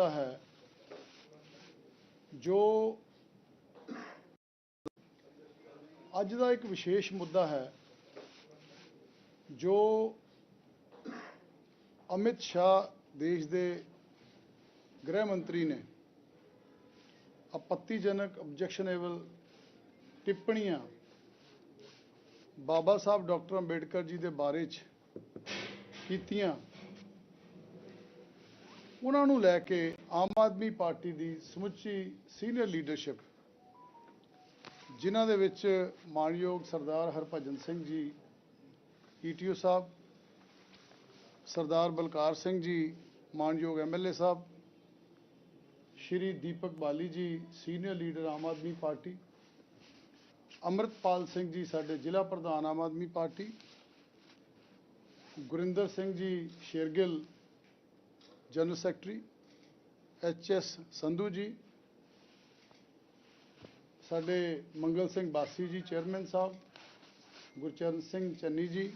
ਮੁੱਦਾ ਹੈ, ਜੋ ਅੱਜ ਦਾ ਇੱਕ ਵਿਸ਼ੇਸ਼ ਮੁੱਦਾ ਹੈ, ਜੋ ਅਮਿਤ ਸ਼ਾਹ ਦੇਸ਼ ਦੇ ਗ੍ਰਹਿ ਮੰਤਰੀ ਨੇ ਆਪੱਤੀਜਨਕ ਆਬਜੈਕਸ਼ਨੇਬਲ ਟਿੱਪਣੀਆਂ ਬਾਬਾ ਸਾਹਿਬ ਡਾਕਟਰ ਅੰਬੇਡਕਰ ਜੀ ਦੇ ਬਾਰੇ 'ਚ ਕੀਤੀਆਂ। ਉਹਨਾਂ ਨੂੰ ਲੈ ਕੇ ਆਮ ਆਦਮੀ ਪਾਰਟੀ ਦੀ ਸਮੁੱਚੀ ਸੀਨੀਅਰ ਲੀਡਰਸ਼ਿਪ, ਜਿਨ੍ਹਾਂ ਦੇ ਵਿੱਚ ਮਾਨਯੋਗ ਸਰਦਾਰ ਹਰਭਜਨ ਸਿੰਘ ਜੀ ਈਟੀਓ ਸਾਹਿਬ, ਸਰਦਾਰ ਬਲਕਾਰ ਸਿੰਘ ਜੀ ਮਾਨਯੋਗ MLA Sahib, Shri Deepak Bali ji, senior leader Aam Aadmi Party, Amritpal Singh ji ਸਾਡੇ ਜ਼ਿਲ੍ਹਾ ਪ੍ਰਧਾਨ Aam Aadmi Party, Gurinder Singh ji, Shergill general secretary, H S Sandhu ji, ਸਾਡੇ ਮੰਗਲ ਸਿੰਘ ਬਾਸੀ ਜੀ, ਚੇਅਰਮੈਨ ਸਾਹਿਬ, ਗੁਰਚਰਨ ਸਿੰਘ ਚੰਨੀ ਜੀ।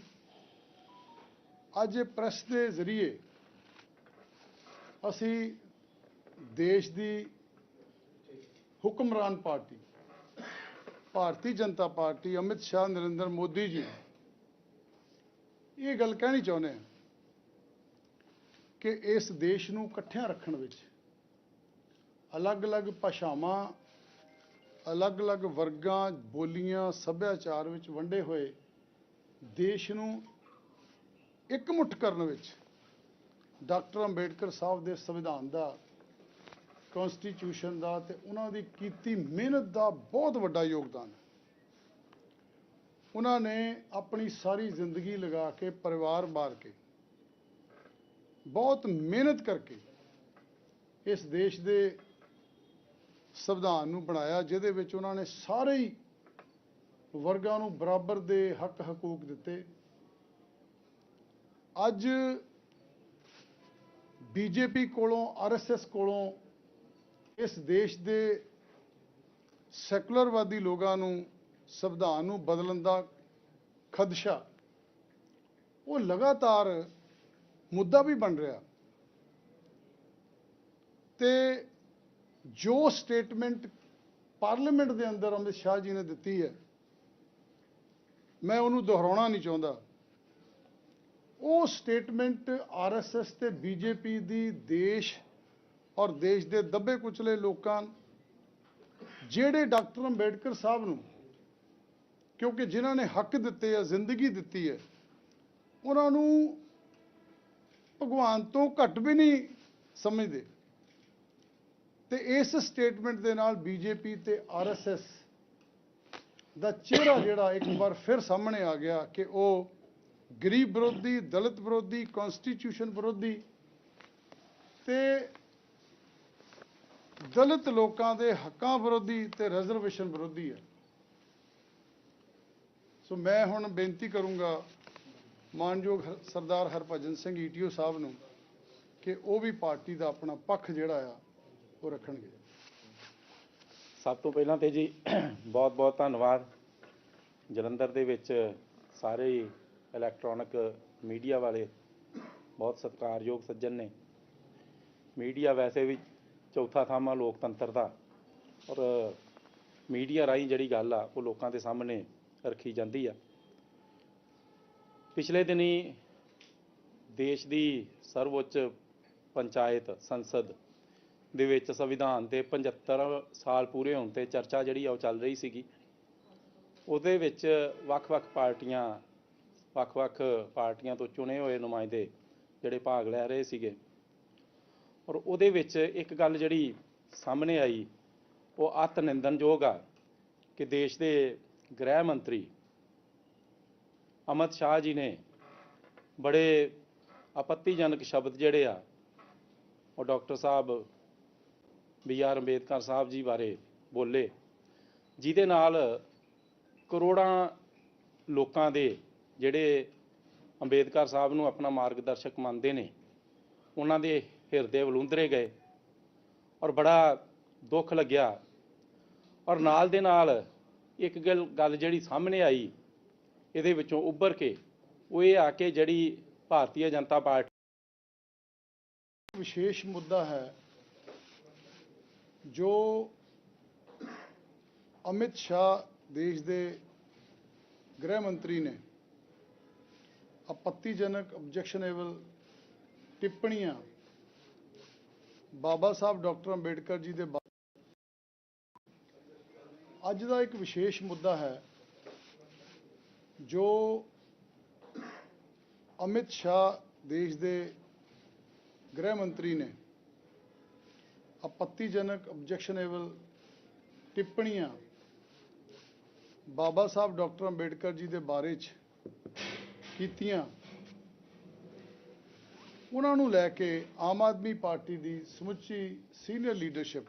ਅੱਜ ਇਹ ਪ੍ਰੈਸ ਦੇ ਜ਼ਰੀਏ ਅਸੀਂ ਦੇਸ਼ ਦੀ ਹੁਕਮਰਾਨ ਪਾਰਟੀ, ਭਾਰਤੀ ਜਨਤਾ ਪਾਰਟੀ ਅਮਿਤ ਸ਼ਾਹ, ਨਰਿੰਦਰ ਮੋਦੀ ਜੀ, ਇਹ ਗੱਲ ਕਹਿਣੀ ਚਾਹੁੰਦੇ ਹਾਂ। ਕਿ ਇਸ ਦੇਸ਼ ਨੂੰ ਇਕੱਠਿਆਂ ਰੱਖਣ ਵਿੱਚ ਅਲੱਗ-ਅਲੱਗ ਭਾਸ਼ਾਵਾਂ, ਅਲੱਗ-ਅਲੱਗ ਵਰਗਾਂ, ਬੋਲੀਆਂ, ਸੱਭਿਆਚਾਰ ਵਿੱਚ ਵੰਡੇ ਹੋਏ ਦੇਸ਼ ਨੂੰ ਇਕਮੁੱਠ ਕਰਨ ਵਿੱਚ ਡਾਕਟਰ ਅੰਬੇਡਕਰ ਸਾਹਿਬ ਦੇ ਸੰਵਿਧਾਨ ਦਾ ਕਨਸਟੀਟਿਊਸ਼ਨ ਦਾ ਤੇ ਉਹਨਾਂ ਦੀ ਕੀਤੀ ਮਿਹਨਤ ਦਾ ਬਹੁਤ ਵੱਡਾ ਯੋਗਦਾਨ। ਹੈ ਉਹਨਾਂ ਨੇ ਆਪਣੀ ਸਾਰੀ ਜ਼ਿੰਦਗੀ ਲਗਾ ਕੇ, ਪਰਿਵਾਰ ਮਾਰ ਕੇ ਬਹੁਤ ਮਿਹਨਤ ਕਰਕੇ ਇਸ ਦੇਸ਼ ਦੇ ਸੰਵਿਧਾਨ ਨੂੰ ਬਣਾਇਆ, ਜਿਹਦੇ ਵਿੱਚ ਉਹਨਾਂ ਨੇ ਸਾਰੇ ਹੀ ਵਰਗਾਂ ਨੂੰ ਬਰਾਬਰ ਦੇ ਹੱਕ ਹਕੂਕ ਦਿੱਤੇ। ਅੱਜ ਬੀਜੇਪੀ ਕੋਲੋਂ ਆਰਐਸਐਸ ਕੋਲੋਂ ਇਸ ਦੇਸ਼ ਦੇ ਸੈਕੂਲਰਵਾਦੀ ਲੋਕਾਂ ਨੂੰ ਸੰਵਿਧਾਨ ਨੂੰ ਬਦਲਣ ਦਾ ਖਦਸ਼ਾ, ਉਹ ਲਗਾਤਾਰ ਮੁੱਦਾ ਵੀ ਬਣ ਰਿਹਾ। ਤੇ ਜੋ ਸਟੇਟਮੈਂਟ ਪਾਰਲੀਮੈਂਟ ਦੇ ਅੰਦਰ ਅਮਿਤ ਸ਼ਾਹ ਜੀ ਨੇ ਦਿੱਤੀ ਹੈ, ਮੈਂ ਉਹਨੂੰ ਦੁਹਰਾਉਣਾ ਨਹੀਂ ਚਾਹੁੰਦਾ। ਉਹ ਸਟੇਟਮੈਂਟ ਆਰਐਸਐਸ ਤੇ ਬੀਜੇਪੀ ਦੀ ਦੇਸ਼ ਔਰ ਦੇਸ਼ ਦੇ ਦੱਬੇ ਕੁਚਲੇ ਲੋਕਾਂ, ਜਿਹੜੇ ਡਾਕਟਰ ਅੰਬੇਡਕਰ ਸਾਹਿਬ ਨੂੰ, ਕਿਉਂਕਿ ਜਿਨ੍ਹਾਂ ਨੇ ਹੱਕ ਦਿੱਤੇ ਆ, ਜ਼ਿੰਦਗੀ ਦਿੱਤੀ ਹੈ, ਉਹਨਾਂ ਨੂੰ ਭਗਵਾਨ ਤੋਂ ਘੱਟ ਵੀ ਨਹੀਂ ਸਮਝਦੇ। ਤੇ ਇਸ ਸਟੇਟਮੈਂਟ ਦੇ ਨਾਲ ਬੀਜੇਪੀ ਤੇ ਆਰਐਸਐਸ ਦਾ ਚਿਹਰਾ ਜਿਹੜਾ ਇੱਕ ਵਾਰ ਫਿਰ ਸਾਹਮਣੇ ਆ ਗਿਆ ਕਿ ਉਹ ਗਰੀਬ ਵਿਰੋਧੀ, ਦਲਿਤ ਵਿਰੋਧੀ ਕਨਸਟੀਟਿਊਸ਼ਨ ਵਿਰੋਧੀ ਤੇ ਦਲਿਤ ਲੋਕਾਂ ਦੇ ਹੱਕਾਂ ਵਿਰੋਧੀ ਤੇ ਰਿਜ਼ਰਵੇਸ਼ਨ ਵਿਰੋਧੀ ਹੈ। ਸੋ ਮੈਂ ਹੁਣ ਬੇਨਤੀ ਕਰੂੰਗਾ ਮਾਨਯੋਗ ਹ- ਸਰਦਾਰ ਹਰਭਜਨ ਸਿੰਘ ਈਟੀਓ ਸਾਹਿਬ ਨੂੰ ਕਿ ਉਹ ਵੀ ਪਾਰਟੀ ਦਾ ਆਪਣਾ ਪੱਖ ਜਿਹੜਾ ਆ, ਉਹ ਰੱਖਣਗੇ। ਸਭ ਤੋਂ ਪਹਿਲਾਂ ਤੇ ਜੀ ਬਹੁਤ ਬਹੁਤ ਧੰਨਵਾਦ। ਜਲੰਧਰ ਦੇ ਵਿੱਚ ਸਾਰੇ ਇਲੈਕਟ੍ਰੋਨਿਕ ਮੀਡੀਆ ਵਾਲੇ, ਬਹੁਤ ਸਤਿਕਾਰਯੋਗ ਸੱਜਣ ਨੇ। ਮੀਡੀਆ ਵੈਸੇ ਵੀ ਚੌਥਾ ਥੰਮ ਲੋਕਤੰਤਰ ਦਾ, ਔਰ ਮੀਡੀਆ ਰਾਹੀਂ ਜਿਹੜੀ ਗੱਲ ਆ, ਉਹ ਲੋਕਾਂ ਦੇ ਸਾਹਮਣੇ ਰੱਖੀ ਜਾਂਦੀ ਆ। ਪਿਛਲੇ ਦਿਨੀ ਦੇਸ਼ ਦੀ ਸਰਵਉੱਚ ਪੰਚਾਇਤ ਸੰਸਦ ਦੇ ਵਿੱਚ ਸੰਵਿਧਾਨ ਦੇ 75 ਸਾਲ ਪੂਰੇ ਹੋਣ ਤੇ ਚਰਚਾ ਜਿਹੜੀ ਆ ਉਹ ਚੱਲ ਰਹੀ ਸੀਗੀ। ਉਹਦੇ ਵਿੱਚ ਵੱਖ-ਵੱਖ ਪਾਰਟੀਆਂ ਵੱਖ-ਵੱਖ ਪਾਰਟੀਆਂ ਤੋਂ ਚੁਣੇ ਹੋਏ ਨੁਮਾਇੰਦੇ ਜਿਹੜੇ ਭਾਗ ਲੈ ਰਹੇ ਸੀਗੇ। ਔਰ ਉਹਦੇ ਵਿੱਚ ਇੱਕ ਗੱਲ ਜਿਹੜੀ ਸਾਹਮਣੇ ਆਈ, ਉਹ ਅਤ ਨਿੰਦਨਯੋਗ ਆ ਕਿ ਦੇਸ਼ ਦੇ ਗ੍ਰਹਿ ਮੰਤਰੀ ਅਮਿਤ ਸ਼ਾਹ ਜੀ ਨੇ ਬੜੇ ਆਪੱਤੀਜਨਕ ਸ਼ਬਦ ਜਿਹੜੇ ਆ, ਉਹ doctor Sahib B R Ambedkar Sahib ji ਬਾਰੇ ਬੋਲੇ, ਜਿਹਦੇ ਨਾਲ ਕਰੋੜਾਂ ਲੋਕਾਂ ਦੇ ਜਿਹੜੇ ਅੰਬੇਦਕਰ ਸਾਹਿਬ ਨੂੰ ਆਪਣਾ ਮਾਰਗਦਰਸ਼ਕ ਮੰਨਦੇ ਨੇ, ਉਹਨਾਂ ਦੇ ਹਿਰਦੇ ਵਲੂੰਦਰੇ ਗਏ ਔਰ ਬੜਾ ਦੁੱਖ ਲੱਗਿਆ ਔਰ ਨਾਲ ਦੇ ਨਾਲ ਇੱਕ ਗੱਲ ਗੱਲ ਜਿਹੜੀ ਸਾਹਮਣੇ ਆਈ ਇਹਦੇ ਵਿੱਚੋਂ ਉੱਭਰ ਕੇ ਉਹ ਇਹ ਆ ਕੇ ਜਿਹੜੀ ਭਾਰਤੀ ਜਨਤਾ ਪਾਰਟੀ ਵਿਸ਼ੇਸ਼ ਮੁੱਦਾ ਹੈ, ਜੋ ਅਮਿਤ ਸ਼ਾਹ ਦੇਸ਼ ਦੇ ਗ੍ਰਹਿ ਮੰਤਰੀ ਨੇ ਆਪੱਤੀਜਨਕ ਆਬਜੈਕਸ਼ਨੇਬਲ ਟਿੱਪਣੀਆਂ ਬਾਬਾ ਸਾਹਿਬ ਡਾਕਟਰ ਅੰਬੇਡਕਰ ਜੀ ਦੇ ਅੱਜ ਦਾ ਇੱਕ ਵਿਸ਼ੇਸ਼ ਮੁੱਦਾ ਹੈ ਜੋ ਅਮਿਤ ਸ਼ਾਹ ਦੇਸ਼ ਦੇ ਗ੍ਰਹਿ ਮੰਤਰੀ ਨੇ ਆਪੱਤੀਜਨਕ ਆਬਜੈਕਸ਼ਨੇਬਲ ਟਿੱਪਣੀਆਂ ਬਾਬਾ ਸਾਹਿਬ ਡਾਕਟਰ ਅੰਬੇਡਕਰ ਜੀ ਦੇ ਬਾਰੇ 'ਚ ਕੀਤੀਆਂ, ਉਹਨਾਂ ਨੂੰ ਲੈ ਕੇ ਆਮ ਆਦਮੀ ਪਾਰਟੀ ਦੀ ਸਮੁੱਚੀ ਸੀਨੀਅਰ ਲੀਡਰਸ਼ਿਪ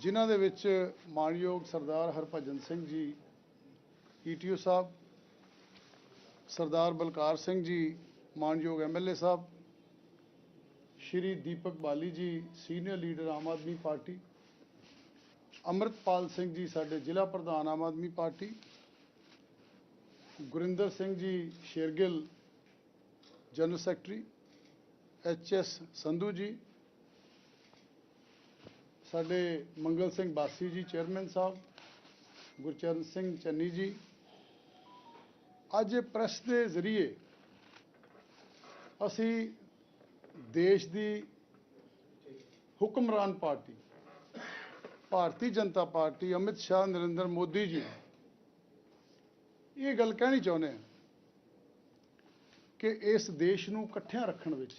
ਜਿਨ੍ਹਾਂ ਦੇ ਵਿੱਚ ਮਾਨਯੋਗ ਸਰਦਾਰ ਹਰਭਜਨ ਸਿੰਘ ਜੀ ਈਟੀਓ ਸਾਹਿਬ ਸਰਦਾਰ ਬਲਕਾਰ ਸਿੰਘ ਜੀ ਮਾਨਯੋਗ MLA Sahib Shri Deepak Bali ji senior leader Aam Aadmi Party Amritpal Singh ji ਸਾਡੇ ਜ਼ਿਲ੍ਹਾ ਪ੍ਰਧਾਨ Aam Aadmi Party Gurinder Singh ji Shergill general secretary H S Sandhu ji ਸਾਡੇ ਮੰਗਲ ਸਿੰਘ ਬਾਸੀ ਜੀ ਚੇਅਰਮੈਨ ਸਾਹਿਬ ਗੁਰਚਰਨ ਸਿੰਘ ਚੰਨੀ ਜੀ ਅੱਜ ਪ੍ਰੈਸ ਦੇ ਜ਼ਰੀਏ ਅਸੀਂ ਦੇਸ਼ ਦੀ ਹੁਕਮਰਾਨ ਪਾਰਟੀ, ਭਾਰਤੀ ਜਨਤਾ ਪਾਰਟੀ ਅਮਿਤ ਸ਼ਾਹ, ਨਰਿੰਦਰ ਮੋਦੀ ਜੀ ਇਹ ਗੱਲ ਕਹਿਣੀ ਚਾਹੁੰਦੇ ਹਾਂ ਕਿ ਇਸ ਦੇਸ਼ ਨੂੰ ਇਕੱਠਿਆਂ ਰੱਖਣ ਵਿੱਚ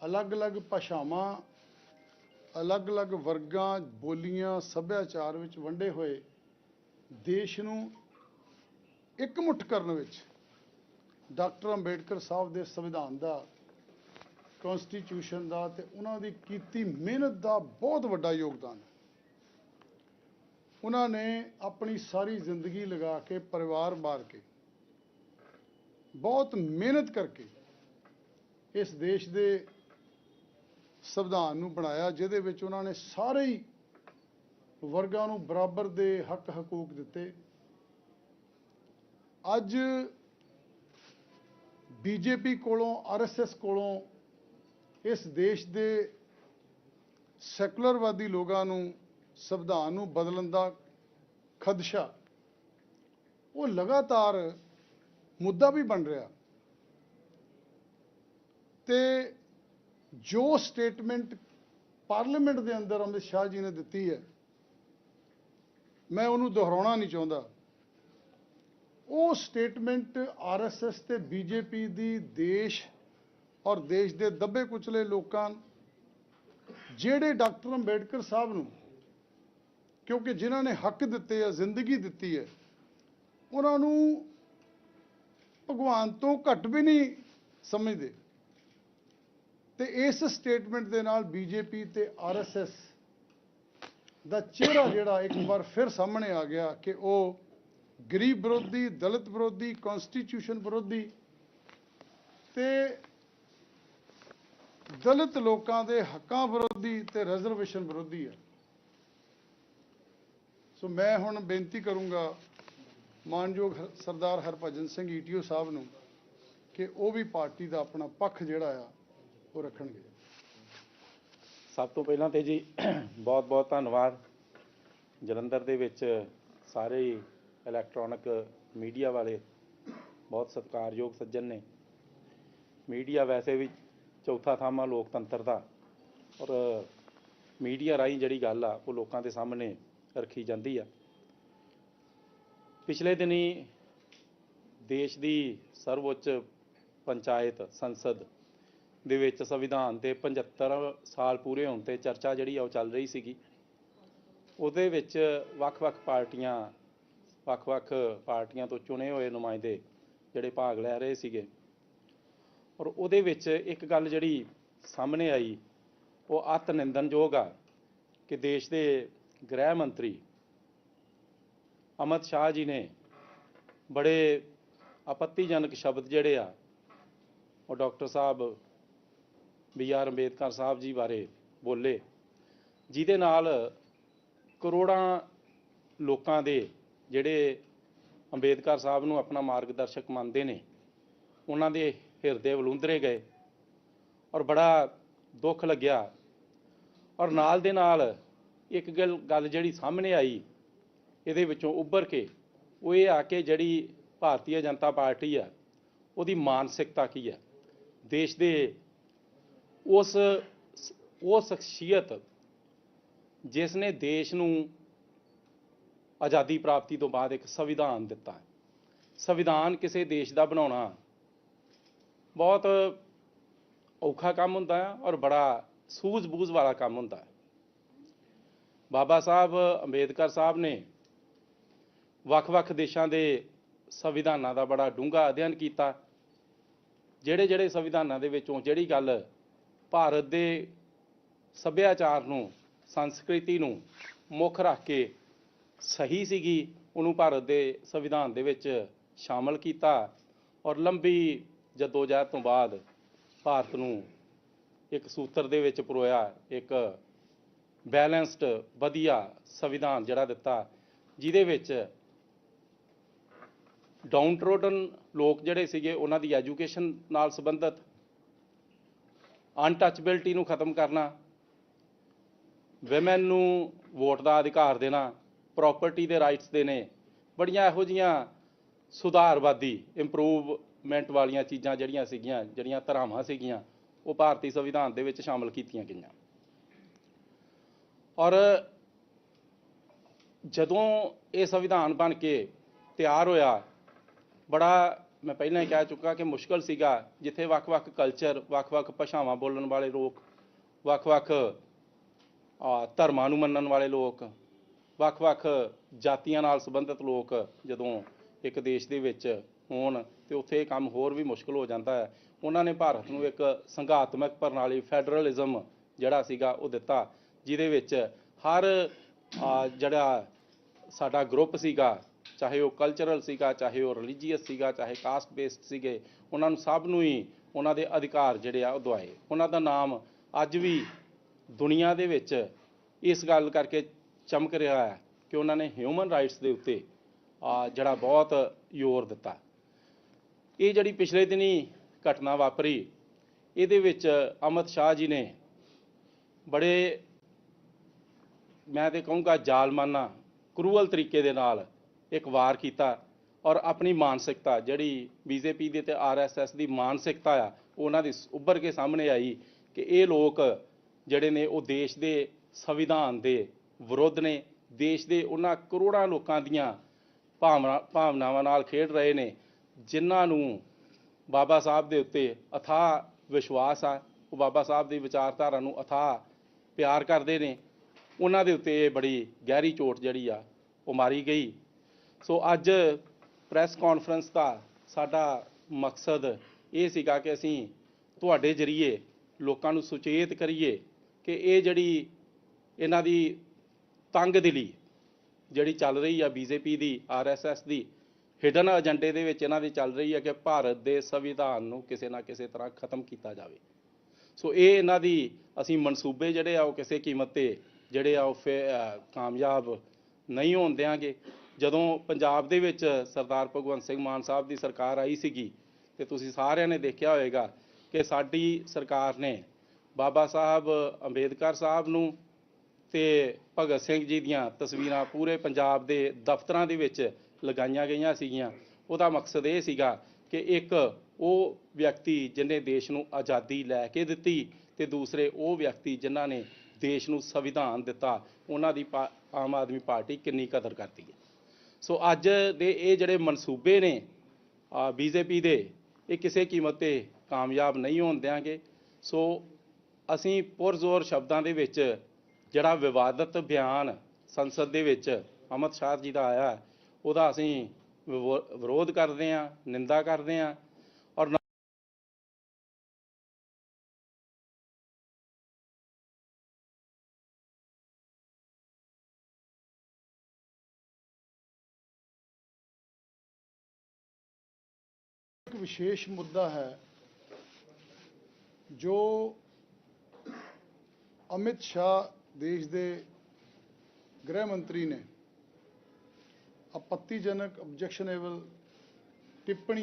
ਅਲੱਗ-ਅਲੱਗ ਭਾਸ਼ਾਵਾਂ, ਅਲੱਗ-ਅਲੱਗ ਵਰਗਾਂ, ਬੋਲੀਆਂ, ਸੱਭਿਆਚਾਰ ਵਿੱਚ ਵੰਡੇ ਹੋਏ ਦੇਸ਼ ਨੂੰ ਇਕਮੁੱਠ ਕਰਨ ਵਿੱਚ ਡਾਕਟਰ ਅੰਬੇਡਕਰ ਸਾਹਿਬ ਦੇ ਸੰਵਿਧਾਨ ਦਾ ਕਨਸਟੀਟਿਊਸ਼ਨ ਦਾ ਤੇ ਉਹਨਾਂ ਦੀ ਕੀਤੀ ਮਿਹਨਤ ਦਾ ਬਹੁਤ ਵੱਡਾ ਯੋਗਦਾਨ। ਉਹਨਾਂ ਨੇ ਆਪਣੀ ਸਾਰੀ ਜ਼ਿੰਦਗੀ ਲਗਾ ਕੇ, ਪਰਿਵਾਰ ਮਾਰ ਕੇ, ਬਹੁਤ ਮਿਹਨਤ ਕਰਕੇ ਇਸ ਦੇਸ਼ ਦੇ ਸੰਵਿਧਾਨ ਨੂੰ ਬਣਾਇਆ, ਜਿਹਦੇ ਵਿੱਚ ਉਹਨਾਂ ਨੇ ਸਾਰੇ ਹੀ ਵਰਗਾਂ ਨੂੰ ਬਰਾਬਰ ਦੇ ਹੱਕ ਹਕੂਕ ਦਿੱਤੇ। ਅੱਜ ਬੀਜੇਪੀ ਕੋਲੋਂ ਆਰਐਸਐਸ ਕੋਲੋਂ ਇਸ ਦੇਸ਼ ਦੇ ਸੈਕੂਲਰਵਾਦੀ ਲੋਕਾਂ ਨੂੰ, ਸੰਵਿਧਾਨ ਨੂੰ ਬਦਲਣ ਦਾ ਖਦਸ਼ਾ, ਉਹ ਲਗਾਤਾਰ ਮੁੱਦਾ ਵੀ ਬਣ ਰਿਹਾ। ਤੇ ਜੋ ਸਟੇਟਮੈਂਟ ਪਾਰਲੀਮੈਂਟ ਦੇ ਅੰਦਰ ਅਮਿਤ ਸ਼ਾਹ ਜੀ ਨੇ ਦਿੱਤੀ ਹੈ, ਮੈਂ ਉਹਨੂੰ ਦੁਹਰਾਉਣਾ ਨਹੀਂ ਚਾਹੁੰਦਾ। ਉਹ ਸਟੇਟਮੈਂਟ ਆਰਐਸਐਸ ਤੇ ਬੀਜੇਪੀ ਦੀ ਦੇਸ਼ ਔਰ ਦੇਸ਼ ਦੇ ਦੱਬੇ ਕੁਚਲੇ ਲੋਕਾਂ ਜਿਹੜੇ ਡਾਕਟਰ ਅੰਬੇਡਕਰ ਸਾਹਿਬ ਨੂੰ, ਕਿਉਂਕਿ ਜਿਨ੍ਹਾਂ ਨੇ ਹੱਕ ਦਿੱਤੇ ਆ, ਜ਼ਿੰਦਗੀ ਦਿੱਤੀ ਹੈ, ਉਹਨਾਂ ਨੂੰ ਭਗਵਾਨ ਤੋਂ ਘੱਟ ਵੀ ਨਹੀਂ ਸਮਝਦੇ। ਤੇ ਇਸ ਸਟੇਟਮੈਂਟ ਦੇ ਨਾਲ ਬੀਜੇਪੀ ਤੇ ਆਰਐਸਐਸ ਦਾ ਚਿਹਰਾ ਜਿਹੜਾ ਇੱਕ ਵਾਰ ਫਿਰ ਸਾਹਮਣੇ ਆ ਗਿਆ ਕਿ ਉਹ ਗਰੀਬ ਵਿਰੋਧੀ, ਦਲਿਤ ਵਿਰੋਧੀ ਕਨਸਟੀਟਿਊਸ਼ਨ ਵਿਰੋਧੀ ਤੇ ਦਲਿਤ ਲੋਕਾਂ ਦੇ ਹੱਕਾਂ ਵਿਰੋਧੀ ਤੇ ਰਿਜ਼ਰਵੇਸ਼ਨ ਵਿਰੋਧੀ ਹੈ ਸੋ ਮੈਂ ਹੁਣ ਬੇਨਤੀ ਕਰੂੰਗਾ ਮਾਨਯੋਗ ਸਰਦਾਰ ਹਰਭਜਨ ਸਿੰਘ ਈਟੀਓ ਸਾਹਿਬ ਨੂੰ ਕਿ ਉਹ ਵੀ ਪਾਰਟੀ ਦਾ ਆਪਣਾ ਪੱਖ ਜਿਹੜਾ ਆ, ਉਹ ਰੱਖਣਗੇ। ਸਭ ਤੋਂ ਪਹਿਲਾਂ ਤੇ ਜੀ ਬਹੁਤ ਬਹੁਤ ਧੰਨਵਾਦ। ਜਲੰਧਰ ਦੇ ਵਿੱਚ ਸਾਰੇ ਹੀ ਇਲੈਕਟ੍ਰੋਨਿਕ ਮੀਡੀਆ ਵਾਲੇ ਬਹੁਤ ਸਤਿਕਾਰਯੋਗ ਸੱਜਣ ਨੇ। ਮੀਡੀਆ ਵੈਸੇ ਵੀ ਚੌਥਾ ਥੰਮ ਆ ਲੋਕਤੰਤਰ ਦਾ। ਔਰ ਮੀਡੀਆ ਰਾਹੀਂ ਜਿਹੜੀ ਗੱਲ ਆ, ਉਹ ਲੋਕਾਂ ਦੇ ਸਾਹਮਣੇ ਰੱਖੀ ਜਾਂਦੀ ਆ। ਪਿਛਲੇ ਦਿਨੀ ਦੇਸ਼ ਦੀ ਸਰਵਉੱਚ ਪੰਚਾਇਤ ਸੰਸਦ ਦੇ ਵਿੱਚ ਸੰਵਿਧਾਨ ਦੇ 75 ਸਾਲ ਪੂਰੇ ਹੋਣ ਤੇ ਚਰਚਾ ਜਿਹੜੀ ਆ ਉਹ ਚੱਲ ਰਹੀ ਸੀਗੀ। ਉਹਦੇ ਵਿੱਚ ਵੱਖ-ਵੱਖ ਪਾਰਟੀਆਂ ਵੱਖ-ਵੱਖ ਪਾਰਟੀਆਂ ਤੋਂ ਚੁਣੇ ਹੋਏ ਨੁਮਾਇੰਦੇ ਜਿਹੜੇ ਭਾਗ ਲੈ ਰਹੇ ਸੀਗੇ। ਔਰ ਉਹਦੇ ਵਿੱਚ ਇੱਕ ਗੱਲ ਜਿਹੜੀ ਸਾਹਮਣੇ ਆਈ, ਉਹ ਅਤ ਨਿੰਦਨਯੋਗ ਆ ਕਿ ਦੇਸ਼ ਦੇ ਗ੍ਰਹਿ ਮੰਤਰੀ ਅਮਿਤ ਸ਼ਾਹ ਜੀ ਨੇ ਬੜੇ ਆਪੱਤੀਜਨਕ ਸ਼ਬਦ ਜਿਹੜੇ ਆ, ਉਹ doctor Sahib B R Ambedkar Sahib ji ਬਾਰੇ ਬੋਲੇ, ਜਿਹਦੇ ਨਾਲ ਕਰੋੜਾਂ ਲੋਕਾਂ ਦੇ ਜਿਹੜੇ ਅੰਬੇਦਕਰ ਸਾਹਿਬ ਨੂੰ ਆਪਣਾ ਮਾਰਗਦਰਸ਼ਕ ਮੰਨਦੇ ਨੇ, ਉਹਨਾਂ ਦੇ ਹਿਰਦੇ ਵਲੂੰਦਰੇ ਗਏ ਔਰ ਬੜਾ ਦੁੱਖ ਲੱਗਿਆ ਔਰ ਨਾਲ ਦੇ ਨਾਲ ਇੱਕ ਗੱਲ ਗੱਲ ਜਿਹੜੀ ਸਾਹਮਣੇ ਆਈ, ਇਹਦੇ ਵਿੱਚੋਂ ਉੱਭਰ ਕੇ ਉਹ ਇਹ ਆ ਕੇ ਜਿਹੜੀ ਭਾਰਤੀ ਜਨਤਾ ਪਾਰਟੀ ਆ, ਉਹਦੀ ਮਾਨਸਿਕਤਾ ਕੀ ਹੈ ਦੇਸ਼ ਦੇ ਉਸ ਉਹ ਸ਼ਖਸੀਅਤ ਜਿਸ ਨੇ ਦੇਸ਼ ਨੂੰ ਆਜ਼ਾਦੀ ਪ੍ਰਾਪਤੀ ਤੋਂ ਬਾਅਦ ਇੱਕ ਸੰਵਿਧਾਨ ਦਿੱਤਾ ਹੈ। ਸੰਵਿਧਾਨ ਕਿਸੇ ਦੇਸ਼ ਦਾ ਬਣਾਉਣਾ ਬਹੁਤ ਔਖਾ ਕੰਮ ਹੁੰਦਾ ਹੈ ਔਰ ਬੜਾ ਸੂਝ-ਬੂਝ ਵਾਲਾ ਕੰਮ ਹੁੰਦਾ ਹੈ ਬਾਬਾ ਸਾਹਿਬ ਅੰਬੇਦਕਰ ਸਾਹਿਬ ਨੇ ਵੱਖ-ਵੱਖ ਦੇਸ਼ਾਂ ਦੇ ਸੰਵਿਧਾਨਾਂ ਦਾ ਬੜਾ ਡੂੰਘਾ ਅਧਿਐਨ ਕੀਤਾ ਜਿਹੜੇ ਜਿਹੜੇ ਸੰਵਿਧਾਨਾਂ ਦੇ ਵਿੱਚੋਂ ਜਿਹੜੀ ਗੱਲ ਭਾਰਤ ਦੇ ਸੱਭਿਆਚਾਰ ਨੂੰ, ਸੰਸਕ੍ਰਿਤੀ ਨੂੰ ਮੁੱਖ ਰੱਖ ਕੇ ਸਹੀ ਸੀਗੀ, ਉਹਨੂੰ ਭਾਰਤ ਦੇ ਸੰਵਿਧਾਨ ਦੇ ਵਿੱਚ ਸ਼ਾਮਲ ਕੀਤਾ ਔਰ ਲੰਬੀ ਜਦੋਜਹਿਦ ਤੋਂ ਬਾਅਦ ਭਾਰਤ ਨੂੰ ਇੱਕ ਸੂਤਰ ਦੇ ਵਿੱਚ ਪਰੋਇਆ, ਇੱਕ ਬੈਲੈਂਸਡ ਵਧੀਆ ਸੰਵਿਧਾਨ ਜਿਹੜਾ ਦਿੱਤਾ, ਜਿਹਦੇ ਵਿੱਚ ਡਾਊਨ ਟ੍ਰੋਡਨ ਲੋਕ ਜਿਹੜੇ ਸੀਗੇ, ਉਹਨਾਂ ਦੀ ਐਜੂਕੇਸ਼ਨ ਨਾਲ ਸੰਬੰਧਿਤ ਅਨਟੱਚੇਬਿਲਟੀ ਨੂੰ ਖਤਮ ਕਰਨਾ ਔਮਨ ਨੂੰ ਵੋਟ ਦਾ ਅਧਿਕਾਰ ਦੇਣਾ ਪ੍ਰਾਪਰਟੀ ਦੇ ਰਾਈਟਸ ਦੇ ਨੇ। ਬੜੀਆਂ ਇਹੋ ਜੀਆਂ ਸੁਧਾਰਵਾਦੀ ਇੰਪਰੂਵਮੈਂਟ ਵਾਲੀਆਂ ਚੀਜ਼ਾਂ ਜਿਹੜੀਆਂ ਸੀਗੀਆਂ, ਜਿਹੜੀਆਂ ਧਾਰਾਵਾਂ ਸੀਗੀਆਂ, ਉਹ ਭਾਰਤੀ ਸੰਵਿਧਾਨ ਦੇ ਵਿੱਚ ਸ਼ਾਮਲ ਕੀਤੀਆਂ ਗਈਆਂ। ਔਰ ਜਦੋਂ ਇਹ ਸੰਵਿਧਾਨ ਬਣ ਕੇ ਤਿਆਰ ਹੋਇਆ, ਬੜਾ ਮੈਂ ਪਹਿਲਾਂ ਹੀ ਕਹਿ ਚੁੱਕਾ ਕਿ ਮੁਸ਼ਕਲ ਸੀਗਾ, ਜਿੱਥੇ ਵੱਖ-ਵੱਖ ਕਲਚਰ ਵੱਖ-ਵੱਖ ਭਾਸ਼ਾਵਾਂ ਬੋਲਣ ਵਾਲੇ ਲੋਕ, ਵੱਖ-ਵੱਖ ਧਰਮਾਂ ਨੂੰ ਮੰਨਣ ਵਾਲੇ ਲੋਕ ਵੱਖ-ਵੱਖ ਜਾਤੀਆਂ ਨਾਲ ਸੰਬੰਧਿਤ ਲੋਕ ਜਦੋਂ ਇੱਕ ਦੇਸ਼ ਦੇ ਵਿੱਚ ਹੋਣ ਤੇ ਉੱਥੇ ਇਹ ਕੰਮ ਹੋਰ ਵੀ ਮੁਸ਼ਕਲ ਹੋ ਜਾਂਦਾ ਹੈ, ਉਹਨਾਂ ਨੇ ਭਾਰਤ ਨੂੰ ਇੱਕ ਸੰਘਾਤਮਕ ਪ੍ਰਣਾਲੀ, ਫੈਡਰਲਿਜ਼ਮ ਜਿਹੜਾ ਸੀਗਾ ਉਹ ਦਿੱਤਾ, ਜਿਹਦੇ ਵਿੱਚ ਹਰ ਜਿਹੜਾ ਸਾਡਾ ਗਰੁੱਪ ਸੀਗਾ, ਚਾਹੇ ਉਹ ਕਲਚਰਲ ਸੀਗਾ, ਚਾਹੇ ਉਹ ਰਿਲੀਜੀਅਸ ਸੀਗਾ, ਚਾਹੇ ਕਾਸਟ ਬੇਸਡ ਸੀਗੇ, ਉਹਨਾਂ ਨੂੰ ਸਭ ਨੂੰ ਹੀ ਉਹਨਾਂ ਦੇ ਅਧਿਕਾਰ ਜਿਹੜੇ ਆ ਉਹ ਦਵਾਏ। ਉਹਨਾਂ ਦਾ ਨਾਮ ਅੱਜ ਵੀ ਦੁਨੀਆ ਦੇ ਵਿੱਚ ਇਸ ਗੱਲ ਕਰਕੇ ਚਮਕ ਰਿਹਾ ਹੈ ਕਿ ਉਹਨਾਂ ਨੇ ਹਿਊਮਨ ਰਾਈਟਸ ਦੇ ਉੱਤੇ ਜਿਹੜਾ ਬਹੁਤ ਜ਼ੋਰ ਦਿੱਤਾ। ਇਹ ਜਿਹੜੀ ਪਿਛਲੇ ਦਿਨੀ ਘਟਨਾ ਵਾਪਰੀ, ਇਹਦੇ ਵਿੱਚ ਅਮਿਤ ਸ਼ਾਹ ਜੀ ਨੇ ਬੜੇ, ਮੈਂ ਤੇ ਕਹੂੰਗਾ ਜ਼ਾਲਮਾਨਾ, ਕਰੂਅਲ ਤਰੀਕੇ ਦੇ ਨਾਲ ਇੱਕ ਵਾਰ ਕੀਤਾ ਔਰ ਆਪਣੀ ਮਾਨਸਿਕਤਾ ਜਿਹੜੀ ਬੀਜੇਪੀ ਦੀ ਤੇ ਆਰਐਸਐਸ ਦੀ ਮਾਨਸਿਕਤਾ ਆ, ਉਹਨਾਂ ਦੀ ਉੱਭਰ ਕੇ ਸਾਹਮਣੇ ਆਈ ਕਿ ਇਹ ਲੋਕ ਜਿਹੜੇ ਨੇ ਉਹ ਦੇਸ਼ ਦੇ ਸੰਵਿਧਾਨ ਦੇ ਵਿਰੁੱਧ ਨੇ ਦੇਸ਼ ਦੇ ਉਹਨਾਂ ਕਰੋੜਾਂ ਲੋਕਾਂ ਦੀਆਂ ਭਾਵਨਾ ਭਾਵਨਾਵਾਂ ਨਾਲ ਖੇਡ ਰਹੇ ਨੇ, ਜਿਨ੍ਹਾਂ ਨੂੰ ਬਾਬਾ ਸਾਹਿਬ ਦੇ ਉੱਤੇ ਅਥਾਹ ਵਿਸ਼ਵਾਸ ਆ, ਉਹ ਬਾਬਾ ਸਾਹਿਬ ਦੀ ਵਿਚਾਰਧਾਰਾ ਨੂੰ ਅਥਾਹ ਪਿਆਰ ਕਰਦੇ ਨੇ। ਉਹਨਾਂ ਦੇ ਉੱਤੇ ਇਹ ਬੜੀ ਗਹਿਰੀ ਚੋਟ ਜਿਹੜੀ ਆ, ਉਹ ਮਾਰੀ ਗਈ। ਸੋ ਅੱਜ ਪ੍ਰੈਸ ਕਾਨਫਰੰਸ ਦਾ ਸਾਡਾ ਮਕਸਦ ਇਹ ਸੀਗਾ ਕਿ ਅਸੀਂ ਤੁਹਾਡੇ ਜਰੀਏ ਲੋਕਾਂ ਨੂੰ ਸੁਚੇਤ ਕਰੀਏ ਕਿ ਇਹ ਜਿਹੜੀ ਇਹਨਾਂ ਦੀ ਤੰਗ ਦਿਲੀ ਜਿਹੜੀ ਚੱਲ ਰਹੀ ਆ ਬੀਜੇਪੀ ਦੀ ਆਰਐਸਐਸ ਦੀ ਹਿਡਨ ਏਜੰਡੇ ਦੇ ਵਿੱਚ ਇਹਨਾਂ ਦੀ ਚੱਲ ਰਹੀ ਹੈ ਕਿ ਭਾਰਤ ਦੇ ਸੰਵਿਧਾਨ ਨੂੰ ਕਿਸੇ ਨਾ ਕਿਸੇ ਤਰ੍ਹਾਂ ਖਤਮ ਕੀਤਾ ਜਾਵੇ। ਸੋ ਇਹ ਇਹਨਾਂ ਦੀ ਅਸੀਂ ਮਨਸੂਬੇ ਜਿਹੜੇ ਆ ਉਹ ਕਿਸੇ ਕੀਮਤ ਤੇ ਜਿਹੜੇ ਆ ਉਹ ਫੇ- ਕਾਮਯਾਬ ਨਹੀਂ ਹੋਣ ਦਿਆਂਗੇ। ਜਦੋਂ ਪੰਜਾਬ ਦੇ ਵਿੱਚ ਸਰਦਾਰ ਭਗਵੰਤ ਸਿੰਘ ਮਾਨ ਸਾਹਿਬ ਦੀ ਸਰਕਾਰ ਆਈ ਸੀਗੀ ਤੇ ਤੁਸੀਂ ਸਾਰਿਆਂ ਨੇ ਦੇਖਿਆ ਹੋਵੇਗਾ ਕਿ ਸਾਡੀ ਸਰਕਾਰ ਨੇ ਬਾਬਾ ਸਾਹਿਬ ਅੰਬੇਦਕਰ ਸਾਹਿਬ ਨੂੰ ਤੇ ਭਗਤ ਸਿੰਘ ਜੀ ਦੀਆਂ ਤਸਵੀਰਾਂ ਪੂਰੇ ਪੰਜਾਬ ਦੇ ਦਫ਼ਤਰਾਂ ਦੇ ਵਿੱਚ ਲਗਾਈਆਂ ਗਈਆਂ ਸੀਗੀਆਂ। ਉਹਦਾ ਮਕਸਦ ਇਹ ਸੀਗਾ ਕਿ ਇੱਕ ਉਹ ਵਿਅਕਤੀ ਜਿਨੇ ਦੇਸ਼ ਨੂੰ ਆਜ਼ਾਦੀ ਲੈ ਕੇ ਦਿੱਤੀ ਤੇ ਦੂਸਰੇ ਉਹ ਵਿਅਕਤੀ ਜਿਨ੍ਹਾਂ ਨੇ ਦੇਸ਼ ਨੂੰ ਸੰਵਿਧਾਨ ਦਿੱਤਾ, ਉਹਨਾਂ ਦੀ ਪਾ- ਆਮ ਆਦਮੀ ਪਾਰਟੀ ਕਿੰਨੀ ਕਦਰ ਕਰਦੀ ਹੈ। ਸੋ ਅੱਜ ਦੇ ਇਹ ਜਿਹੜੇ ਮਨਸੂਬੇ ਨੇ ਬੀਜੇਪੀ ਦੇ, ਇਹ ਕਿਸੇ ਕੀਮਤ ਤੇ ਕਾਮਯਾਬ ਨਹੀਂ ਹੋਣ ਦਿਆਂਗੇ। ਸੋ ਅਸੀਂ ਪੁਰਜ਼ੋਰ ਸ਼ਬਦਾਂ ਦੇ ਵਿੱਚ ਜਿਹੜਾ ਵਿਵਾਦਤ ਬਿਆਨ ਸੰਸਦ ਦੇ ਵਿੱਚ ਅਮਿਤ ਸ਼ਾਹ ਜੀ ਦਾ ਆਇਆ ਉਹਦਾ ਅਸੀਂ ਵਿਵੋ- ਵਿਰੋਧ ਕਰਦੇ ਹਾਂ, ਨਿੰਦਾ ਕਰਦੇ ਹਾਂ ਔਰ ਇੱਕ ਵਿਸ਼ੇਸ਼ ਮੁੱਦਾ ਹੈ ਜੋ ਅਮਿਤ ਸ਼ਾਹ ਦੇਸ਼ ਦੇ ਗ੍ਰਹਿ ਮੰਤਰੀ ਨੇ ਆਪੱਤੀਜਨਕ ਆਬਜੈਕਸ਼ਨੇਬਲ ਟਿੱਪਣੀ